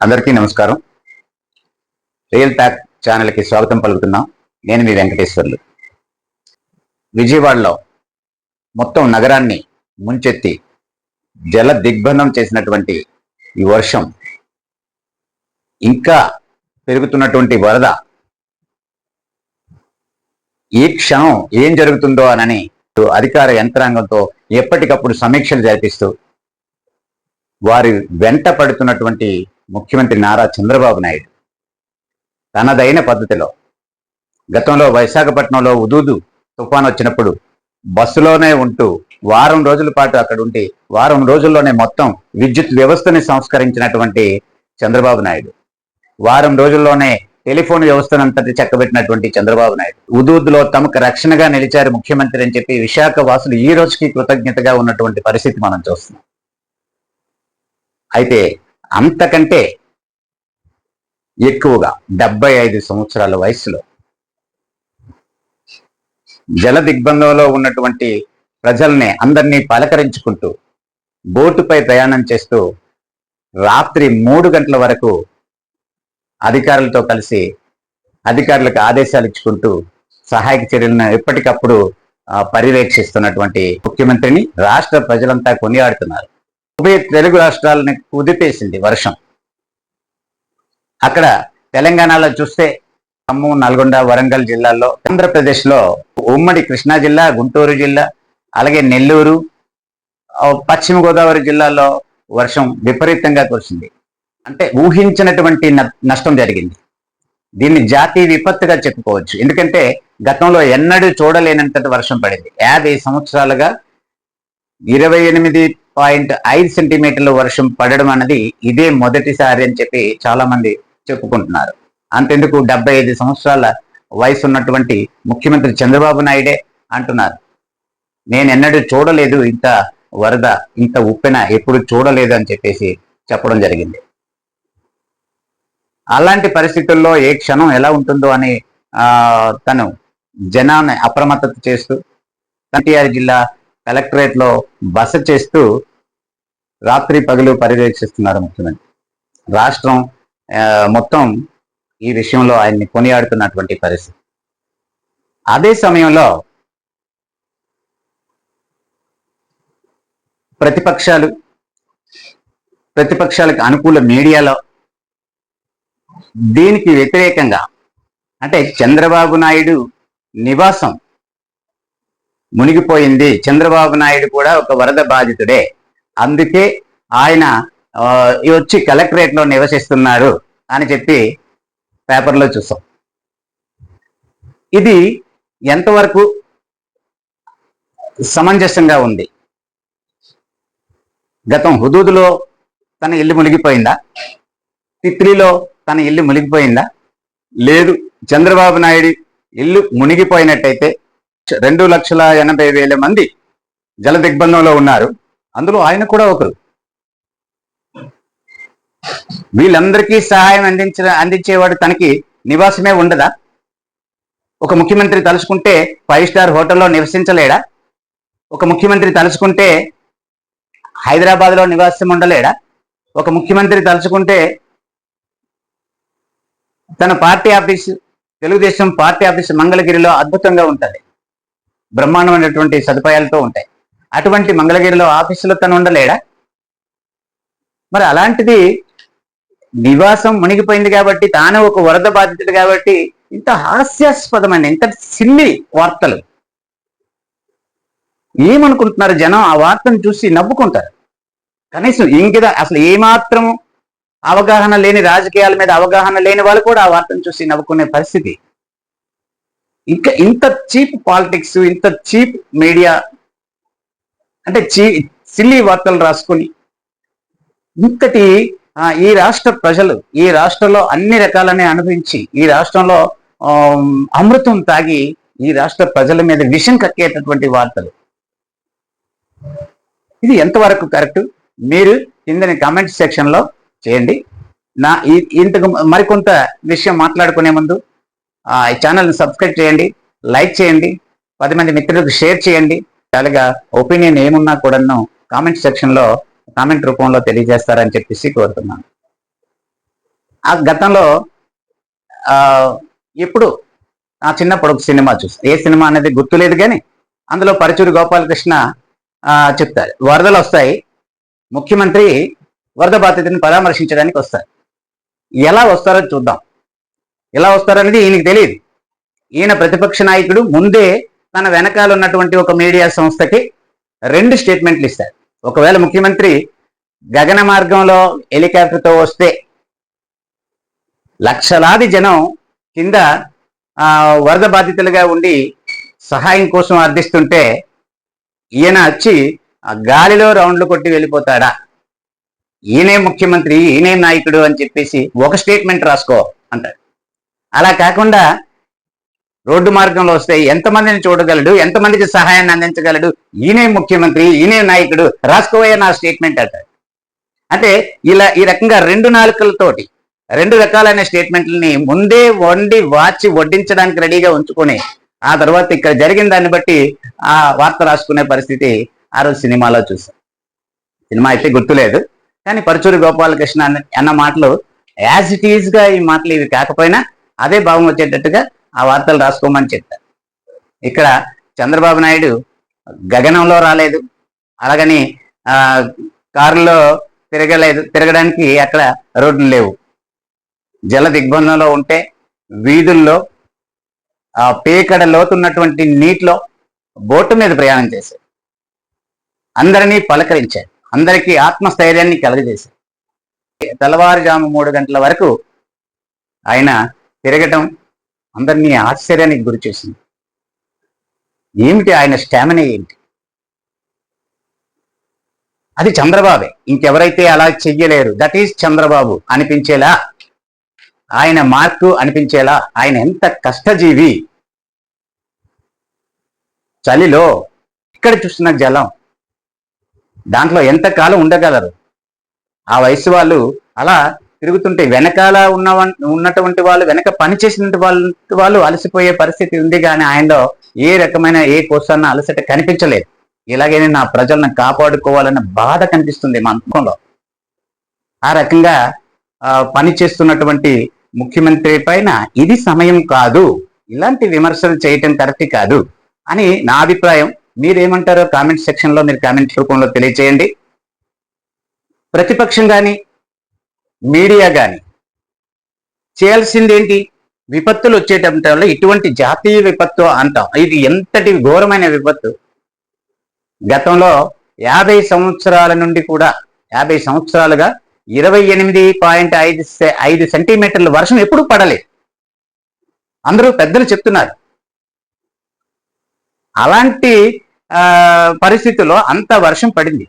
అందరికీ నమస్కారం. Real talk ఛానల్కి స్వాగతం పలుకుతున్నాం. నేను మీ వెంకటేశ్వర్లు. విజయవాడలో మొత్తం నగరాన్ని ముంచెత్తి జల దిగ్బంధం చేసినటువంటి ఈ వర్షం ఇంకా పెరుగుతున్నటువంటి వరద ఈ క్షణం ఏం జరుగుతుందో అనని అధికార యంత్రాంగంతో ఎప్పటికప్పుడు సమీక్షలు జరిపిస్తూ వారి వెంట పడుతున్నటువంటి ముఖ్యమంత్రి నారా చంద్రబాబు నాయుడు. తనదైన పద్ధతిలో గతంలో విశాఖపట్నంలో ఉదూదు తుఫాన్ వచ్చినప్పుడు బస్సులోనే ఉంటూ వారం రోజుల పాటు అక్కడ ఉండి వారం రోజుల్లోనే మొత్తం విద్యుత్ వ్యవస్థని సంస్కరించినటువంటి చంద్రబాబు నాయుడు. వారం రోజుల్లోనే టెలిఫోన్ వ్యవస్థను అంతటి చెక్కబెట్టినటువంటి చంద్రబాబు నాయుడు. ఉదూద్లో తమకు రక్షణగా నిలిచారు ముఖ్యమంత్రి అని చెప్పి విశాఖ వాసులు ఈ రోజుకి కృతజ్ఞతగా ఉన్నటువంటి పరిస్థితి మనం చూస్తున్నాం. అయితే అంతకంటే ఎక్కువగా డెబ్బై ఐదు సంవత్సరాల వయసులో జల దిగ్బంధంలో ఉన్నటువంటి ప్రజల్ని అందరినీ పలకరించుకుంటూ బోటుపై ప్రయాణం చేస్తూ రాత్రి మూడు గంటల వరకు అధికారులతో కలిసి అధికారులకు ఆదేశాలు ఇచ్చుకుంటూ సహాయక చర్యలను ఎప్పటికప్పుడు పర్యవేక్షిస్తున్నటువంటి ముఖ్యమంత్రిని రాష్ట్ర ప్రజలంతా కొనియాడుతున్నారు. ఉభయ తెలుగు రాష్ట్రాలని కుదిపేసింది వర్షం. అక్కడ తెలంగాణలో చూస్తే ఖమ్మం నల్గొండ వరంగల్ జిల్లాల్లో ఆంధ్రప్రదేశ్లో ఉమ్మడి కృష్ణా జిల్లా గుంటూరు జిల్లా అలాగే నెల్లూరు పశ్చిమ గోదావరి జిల్లాలో వర్షం విపరీతంగా కురిసింది. అంటే ఊహించినటువంటి నష్టం జరిగింది. దీన్ని జాతీయ విపత్తుగా చెప్పుకోవచ్చు. ఎందుకంటే గతంలో ఎన్నడూ చూడలేనంత వర్షం పడింది. యాభై సంవత్సరాలుగా ఇరవై ఎనిమిది పాయింట్ ఐదు సెంటీమీటర్ల వర్షం పడడం అన్నది ఇదే మొదటిసారి అని చెప్పి చాలా మంది చెప్పుకుంటున్నారు. అంతెందుకు డెబ్బై ఐదు సంవత్సరాల వయసు ఉన్నటువంటి ముఖ్యమంత్రి చంద్రబాబు నాయుడే అంటున్నారు. నేను ఎన్నడూ చూడలేదు ఇంత వరద ఇంత ఉప్పెన ఎప్పుడు చూడలేదు అని చెప్పేసి చెప్పడం జరిగింది. అలాంటి పరిస్థితుల్లో ఏ క్షణం ఎలా ఉంటుందో అని ఆ తను జనాన్ని అప్రమత్తత చేస్తూ ఎన్టీఆర్ జిల్లా కలెక్టరేట్లో బస చేస్తూ రాత్రి పగలు పర్యవేక్షిస్తున్నారు ముఖ్యమంత్రి. రాష్ట్రం మొత్తం ఈ విషయంలో ఆయన్ని కొనియాడుతున్నటువంటి పరిస్థితి. అదే సమయంలో ప్రతిపక్షాలు ప్రతిపక్షాలకు అనుకూల మీడియాలో దీనికి వ్యతిరేకంగా అంటే చంద్రబాబు నాయుడు నివాసం మునిగిపోయింది. చంద్రబాబు నాయుడు కూడా ఒక వరద బాధితుడే. అందుకే ఆయన వచ్చి కలెక్టరేట్లో నివసిస్తున్నారు అని చెప్పి పేపర్లో చూసాం. ఇది ఎంతవరకు సమంజసంగా ఉంది? గతం హుదూదులో తన ఇల్లు మునిగిపోయిందా? తిత్లీలో తన ఇల్లు మునిగిపోయిందా? లేదు చంద్రబాబు నాయుడు ఇల్లు మునిగిపోయినట్టయితే రెండు లక్షల ఎనభై వేల మంది జల దిగ్బంధంలో ఉన్నారు. అందులో ఆయన కూడా ఒకరు. వీళ్ళందరికీ సహాయం అందించిన అందించేవాడు తనకి నివాసమే ఉండదా? ఒక ముఖ్యమంత్రి తలుచుకుంటే ఫైవ్ స్టార్ హోటల్లో నివసించలేడా? ఒక ముఖ్యమంత్రి తలుచుకుంటే హైదరాబాద్లో నివాసం ఉండలేడా? ఒక ముఖ్యమంత్రి తలుచుకుంటే తన party office Telugu Desam party office మంగళగిరిలో అద్భుతంగా ఉంటుంది. బ్రహ్మాండమైనటువంటి సదుపాయాలతో ఉంటాయి. అటువంటి మంగళగిరిలో ఆఫీసులో తను ఉండలేడా? మరి అలాంటిది నివాసం మునిగిపోయింది కాబట్టి తాను ఒక వరద బాధితుడు కాబట్టి ఇంత హాస్యాస్పదమైన ఇంత సిల్లి వార్తలు. ఏమనుకుంటున్నారు జనం? ఆ వార్తను చూసి నవ్వుకుంటారు. కనీసం ఇంకిదా అసలు ఏమాత్రం అవగాహన లేని రాజకీయాల మీద అవగాహన లేని వాళ్ళు కూడా ఆ వార్తను చూసి నవ్వుకునే పరిస్థితి. ఇంకా ఇంత చీప్ పాలిటిక్స్ ఇంత చీప్ మీడియా అంటే చీ సిల్లీ వార్తలు రాసుకొని ఇంతటి ఈ రాష్ట్ర ప్రజలు ఈ రాష్ట్రంలో అన్ని రకాలని అనుభవించి ఈ రాష్ట్రంలో అమృతం తాగి ఈ రాష్ట్ర ప్రజల మీద విషం కక్కేటటువంటి వార్తలు. ఇది ఎంతవరకు కరెక్ట్? మీరు కిందని కామెంట్ సెక్షన్లో చేయండి. నా ఇంతకు మరికొంత విషయం మాట్లాడుకునే ముందు ఈ ఛానల్ని సబ్స్క్రైబ్ చేయండి లైక్ చేయండి పది మంది మిత్రులకు షేర్ చేయండి. అలాగా ఒపీనియన్ ఏమున్నా కూడాను కామెంట్ సెక్షన్లో కామెంట్ రూపంలో తెలియజేస్తారని చెప్పేసి కోరుతున్నాను. ఆ గతంలో ఎప్పుడు నా చిన్నప్పుడు ఒక సినిమా చూస్తాను ఏ సినిమా అనేది గుర్తులేదు కానీ అందులో పరచూరి గోపాలకృష్ణ చెప్తారు. వరదలు వస్తాయి ముఖ్యమంత్రి వరద బాధితుని పరామర్శించడానికి వస్తారు. ఎలా వస్తారో చూద్దాం. ఎలా వస్తారనేది ఈయనకి తెలియదు. ఈయన ప్రతిపక్ష నాయకుడు ముందే తన వెనకాల ఉన్నటువంటి ఒక మీడియా సంస్థకి రెండు స్టేట్మెంట్లు ఇస్తారు. ఒకవేళ ముఖ్యమంత్రి గగన మార్గంలో హెలికాప్టర్తో వస్తే లక్షలాది జనం కింద ఆ, వరద బాధితులుగా ఉండి సహాయం కోసం అర్థిస్తుంటే ఈయన వచ్చి ఆ గాలిలో రౌండ్లు కొట్టి వెళ్ళిపోతాడా? ఈయనే ముఖ్యమంత్రి ఈయనే నాయకుడు అని చెప్పేసి ఒక స్టేట్మెంట్ రాసుకో అంటాడు అలా కాకుండా రోడ్డు మార్గంలో వస్తే ఎంతమందిని చూడగలడు? ఎంతమందికి సహాయాన్ని అందించగలడు? ఈయనే ముఖ్యమంత్రి ఈయనే నాయకుడు. రాసుకోవయ్యా నా స్టేట్మెంట్ అంటాడు అంటే ఇలా ఈ రకంగా రెండు నాలుకలతోటి రెండు రకాలైన స్టేట్మెంట్లని ముందే వండి వాచి వడ్డించడానికి రెడీగా ఉంచుకొని ఆ తర్వాత ఇక్కడ జరిగిన దాన్ని బట్టి ఆ వార్త రాసుకునే పరిస్థితి ఆ రోజు సినిమాలో చూసాం. సినిమా అయితే గుర్తులేదు. కానీ పరచూరి గోపాలకృష్ణ అన్న- అన్న మాటలు యాజ్ ఇట్ ఈజ్గా ఈ మాటలు ఇవి కాకపోయినా అదే భావం వచ్చేటట్టుగా ఆ వార్తలు రాసుకోమని చెప్తారు ఇక్కడ చంద్రబాబు నాయుడు గగనంలో రాలేదు. అలాగని కారులో తిరగలేదు తిరగడానికి అక్కడ రోడ్లు లేవు. జల దిగ్బంధంలో ఉంటే వీధుల్లో ఆ పేకడ లోతున్నటువంటి నీటిలో బోటు మీద ప్రయాణం చేశారు. అందరినీ పలకరించారు. అందరికీ ఆత్మస్థైర్యాన్ని కలగజేశారు. తెల్లవారుజాము మూడు గంటల వరకు ఆయన తిరగటం అందరినీ ఆశ్చర్యానికి గురి చేసింది. ఏమిటి ఆయన స్టామినా ఏంటి? అది చంద్రబాబే. ఇంకెవరైతే అలా చెయ్యలేరు. దట్ ఈజ్ చంద్రబాబు అనిపించేలా ఆయన మార్కు అనిపించేలా ఆయన ఎంత కష్టజీవి. చలిలో ఇక్కడ చూస్తున్న జలం దాంట్లో ఎంత కాలం ఉండగలరు? ఆ వయసు వాళ్ళు అలా తిరుగుతుంటే వెనకాల ఉన్న ఉన్నటువంటి వాళ్ళు వెనక పని చేసినటువంటి వాళ్ళు వాళ్ళు అలసిపోయే పరిస్థితి ఉంది కానీ ఆయనలో ఏ రకమైన ఏ కోసాన్న అలసట కనిపించలేదు. ఇలాగైనా నా ప్రజలను కాపాడుకోవాలన్న బాధ కనిపిస్తుంది మా ముఖంలో. ఆ రకంగా ఆ, పని చేస్తున్నటువంటి ముఖ్యమంత్రి పైన ఇది సమయం కాదు ఇలాంటి విమర్శలు చేయటం కరెక్ట్ కాదు అని నా అభిప్రాయం. మీరేమంటారో కామెంట్ సెక్షన్లో మీరు కామెంట్ రూపంలో తెలియచేయండి. ప్రతిపక్షం కానీ మీడియా కానీ చేయాల్సింది ఏంటి విపత్తులు వచ్చేటప్పుడు ఇటువంటి జాతీయ విపత్తు అంటాం. ఇది ఎంతటి ఘోరమైన విపత్తు? గతంలో యాభై సంవత్సరాల నుండి కూడా యాభై సంవత్సరాలుగా ఇరవై ఎనిమిది పాయింట్ ఐదు సె- ఐదు సెంటీమీటర్ల వర్షం ఎప్పుడు పడలేదు. అందరూ పెద్దలు చెప్తున్నారు. అలాంటి పరిస్థితుల్లో అంత వర్షం పడింది.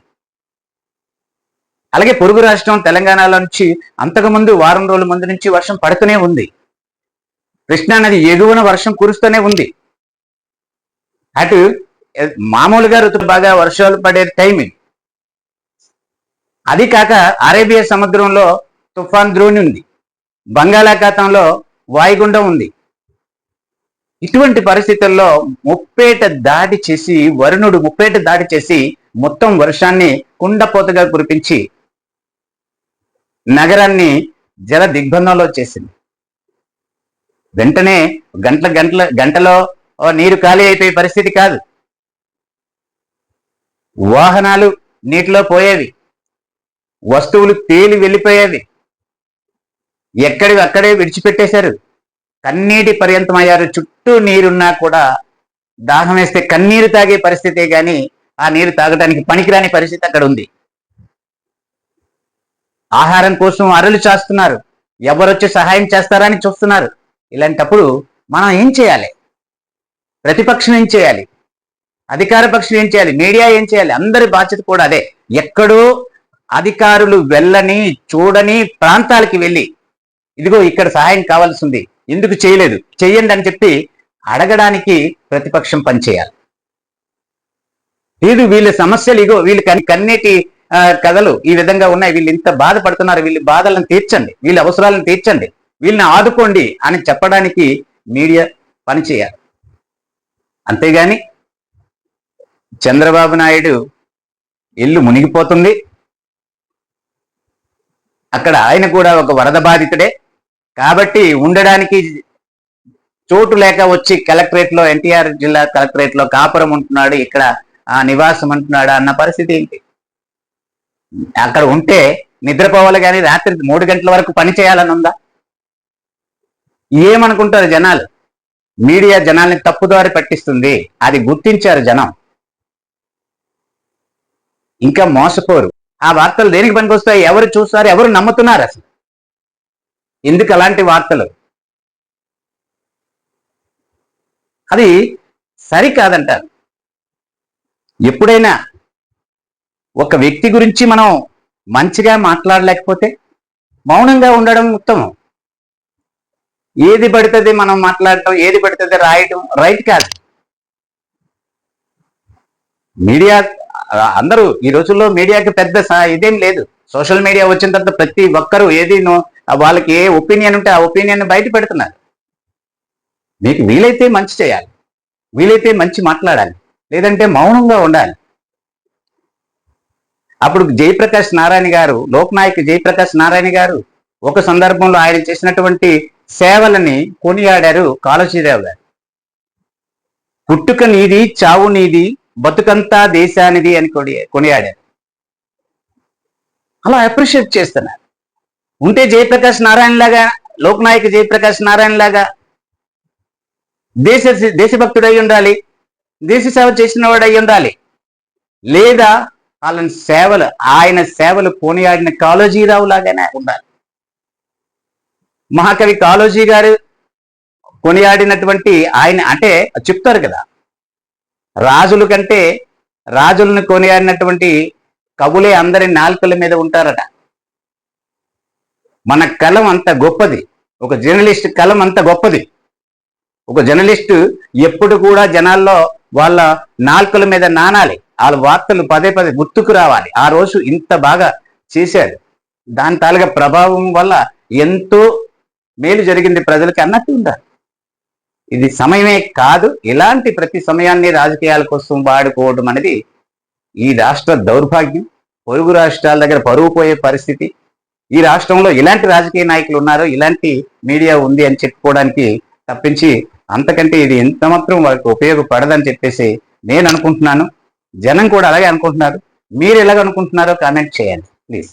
అలాగే పొరుగు రాష్ట్రం తెలంగాణలో నుంచి అంతకుముందు వారం రోజుల ముందు నుంచి వర్షం పడుతూనే ఉంది. కృష్ణానది ఎగువన వర్షం కురుస్తూనే ఉంది. అటు మామూలుగా ఋతు బాగా వర్షాలు పడే టైం అది కాక అరేబియా సముద్రంలో తుఫాన్ ద్రోణి ఉంది. బంగాళాఖాతంలో వాయుగుండం ఉంది. ఇటువంటి పరిస్థితుల్లో ముప్పేట దాడి చేసి వరుణుడు ముప్పేట దాడి చేసి మొత్తం వర్షాన్ని కుండపోతగా కురిపించి నగరాన్ని జల దిగ్బంధంలో చేసింది. వెంటనే గంటల గంటల గంటలో ఓ నీరు ఖాళీ అయిపోయే పరిస్థితి కాదు. వాహనాలు నీటిలో పోయేవి. వస్తువులు తేలి వెళ్ళిపోయేవి. ఎక్కడి అక్కడే విడిచిపెట్టేశారు. కన్నీటి పర్యంతమయ్యారు. చుట్టూ నీరున్నా కూడా దాహం వేస్తే కన్నీరు తాగే పరిస్థితే కానీ ఆ నీరు తాగడానికి పనికిరాని పరిస్థితి అక్కడ ఉంది. ఆహారం కోసం అరలు చేస్తున్నారు. ఎవరొచ్చి సహాయం చేస్తారని చూస్తున్నారు. ఇలాంటప్పుడు మనం ఏం చేయాలి? ప్రతిపక్షం ఏం చేయాలి? అధికార పక్షం ఏం చేయాలి? మీడియా ఏం చేయాలి? అందరి బాధ్యత కూడా అదే. ఎక్కడో అధికారులు వెళ్ళని చూడని ప్రాంతాలకి వెళ్ళి ఇదిగో ఇక్కడ సహాయం కావాల్సి ఉంది ఎందుకు చేయలేదు? చెయ్యండి అని చెప్పి అడగడానికి ప్రతిపక్షం పనిచేయాలి. లేదు వీళ్ళ సమస్యలు ఇగో వీళ్ళు కన్నీటి కథలు ఈ విధంగా ఉన్నాయి. వీళ్ళు ఇంత బాధపడుతున్నారు. వీళ్ళ బాధలను తీర్చండి. వీళ్ళ అవసరాలను తీర్చండి. వీళ్ళని ఆదుకోండి అని చెప్పడానికి మీడియా పనిచేయాలి. అంతేగాని చంద్రబాబు నాయుడు ఇల్లు మునిగిపోతుంది. అక్కడ ఆయన కూడా ఒక వరద బాధితుడే. కాబట్టి ఉండడానికి చోటు లేక వచ్చి కలెక్టరేట్లో ఎన్టీఆర్ జిల్లా కలెక్టరేట్లో కాపురం ఉంటున్నాడు. ఇక్కడ ఆ నివాసం ఉంటున్నాడు అన్న పరిస్థితి ఏంటి? అక్కడ ఉంటే నిద్రపోవాలి కానీ రాత్రి మూడు గంటల వరకు పని చేయాలని ఉందా? ఏమనుకుంటారు జనాలు? మీడియా జనాల్ని తప్పుదారి పట్టిస్తుంది. అది గుర్తించారు జనం. ఇంకా మోసపోరు. ఆ వార్తలు దేనికి పనికొస్తాయి? ఎవరు చూస్తారు? ఎవరు నమ్ముతున్నారు అసలు? ఎందుకు అలాంటి వార్తలు? అది సరికాదంటారు ఎప్పుడైనా ఒక వ్యక్తి గురించి మనం మంచిగా మాట్లాడలేకపోతే మౌనంగా ఉండడం ఉత్తమం. ఏది పడుతుంది మనం మాట్లాడటం ఏది పడుతుంది రాయటం రైట్ కాదు. మీడియా అందరూ ఈ రోజుల్లో మీడియాకి పెద్ద స- ఇదేం లేదు. సోషల్ మీడియా వచ్చిన తర్వాత ప్రతి ఒక్కరూ ఏది వాళ్ళకి ఏ ఒపీనియన్ ఉంటే ఆ ఒపీనియన్ బయట పెడుతున్నారు. మీకు వీలైతే మంచి చేయాలి. వీలైతే మంచి మాట్లాడాలి. లేదంటే మౌనంగా ఉండాలి. అప్పుడు జయప్రకాష్ నారాయణ గారు లోక్నాయక్ జయప్రకాష్ నారాయణ గారు ఒక సందర్భంలో ఆయన చేసినటువంటి సేవలని కొనియాడారు కాళోజీరావు గారు. పుట్టుక నీది చావు నీది బతుకంతా దేశానిది అని కొని కొనియాడారు. అలా అప్రిషియేట్ చేస్తున్నారు. ఉంటే జయప్రకాష్ నారాయణ లాగా లోక్నాయక్ జయప్రకాష్ నారాయణ లాగా దేశ దేశభక్తుడై ఉండాలి దేశ సేవ చేసిన వాడు అయి ఉండాలి. లేదా వాళ్ళని సేవలు ఆయన సేవలు కొనియాడిన కాళోజీరావు లాగానే ఉండాలి. మహాకవి కాళోజీ గారు కొనియాడినటువంటి ఆయన అంటే చెప్తారు కదా రాజుల కంటే రాజులను కొనియాడినటువంటి కవులే అందరి నాలుకల మీద ఉంటారట. మన కలం అంత గొప్పది ఒక జర్నలిస్ట్ కలం అంత గొప్పది. ఒక జర్నలిస్టు ఎప్పుడు కూడా జనాల్లో వాళ్ళ నాలుకల మీద నానాలి. వాళ్ళ వార్తలు పదే పదే గుర్తుకు రావాలి. ఆ రోజు ఇంత బాగా చేశారు దాని తాలూగా ప్రభావం వల్ల ఎంతో మేలు జరిగింది ప్రజలకి అన్నట్టు ఉండాలి ఇది సమయమే కాదు. ఇలాంటి ప్రతి సమయాన్ని రాజకీయాల కోసం వాడుకోవడం అనేది ఈ రాష్ట్ర దౌర్భాగ్యం. పొరుగు రాష్ట్రాల దగ్గర పరువు పోయే పరిస్థితి. ఈ రాష్ట్రంలో ఇలాంటి రాజకీయ నాయకులు ఉన్నారు ఇలాంటి మీడియా ఉంది అని చెప్పుకోవడానికి తప్పించి అంతకంటే ఇది ఎంత మాత్రం వాళ్ళకి ఉపయోగపడదని చెప్పేసి నేను అనుకుంటున్నాను. జనం కూడా అలాగే అనుకుంటున్నారు. మీరు ఎలాగ అనుకుంటున్నారో కామెంట్ చేయండి ప్లీజ్